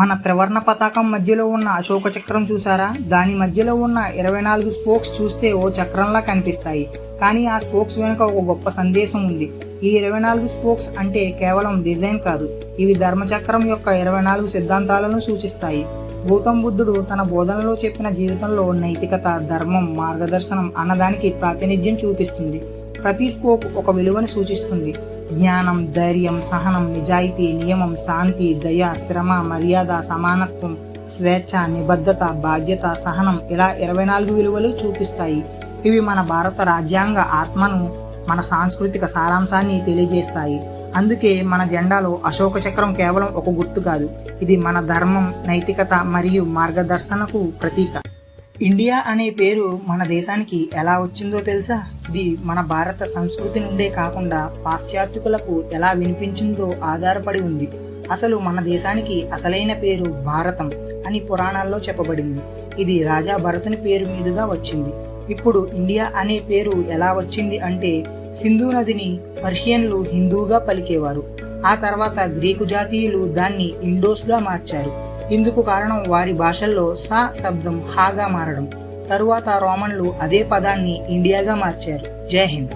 మన త్రివర్ణ పతాకం మధ్యలో ఉన్న అశోక చక్రం చూసారా? దాని మధ్యలో ఉన్న ఇరవై నాలుగు స్పోక్స్ చూస్తే ఓ చక్రంలా కనిపిస్తాయి. కానీ ఆ స్పోక్స్ వెనుక ఒక గొప్ప సందేశం ఉంది. ఈ ఇరవై నాలుగు స్పోక్స్ అంటే కేవలం డిజైన్ కాదు. ఇవి ధర్మచక్రం యొక్క ఇరవై నాలుగు సిద్ధాంతాలను సూచిస్తాయి. గౌతమ్ బుద్ధుడు తన బోధనలో చెప్పిన జీవితంలో నైతికత ధర్మం మార్గదర్శనం అన్నదానికి ప్రాతినిధ్యం చూపిస్తుంది. ప్రతి స్పోక్ ఒక విలువను సూచిస్తుంది. జ్ఞానం ధైర్యం సహనం నిజాయితీ నియమం శాంతి దయ శ్రమ మర్యాద సమానత్వం స్వేచ్ఛ నిబద్ధత బాధ్యత సహనం ఇలా ఇరవై నాలుగు విలువలు చూపిస్తాయి. ఇవి మన భారత రాజ్యాంగ ఆత్మను మన సాంస్కృతిక సారాంశాన్ని తెలియజేస్తాయి. అందుకే మన జెండాలో అశోక చక్రం కేవలం ఒక గుర్తు కాదు. ఇది మన ధర్మం నైతికత మరియు మార్గదర్శనకు ప్రతీక. ఇండియా అనే పేరు మన దేశానికి ఎలా వచ్చిందో తెలుసా? ఇది మన భారత సంస్కృతి నుండే కాకుండా పాశ్చాత్యకులకు ఎలా వినిపించిందో ఆధారపడి ఉంది. అసలు మన దేశానికి అసలైన పేరు భారతం అని పురాణాల్లో చెప్పబడింది. ఇది రాజా భరతుని పేరు మీదుగా వచ్చింది. ఇప్పుడు ఇండియా అనే పేరు ఎలా వచ్చింది అంటే సింధు నదిని పర్షియన్లు హిందూగా పలికేవారు. ఆ తర్వాత గ్రీకు జాతీయులు దాన్ని ఇండోస్గా మార్చారు. ఇందుకు కారణం వారి భాషల్లో సా శబ్దం హాగా మారడం. తరువాత రోమన్లు అదే పదాన్ని ఇండియాగా మార్చారు. జై హింద్.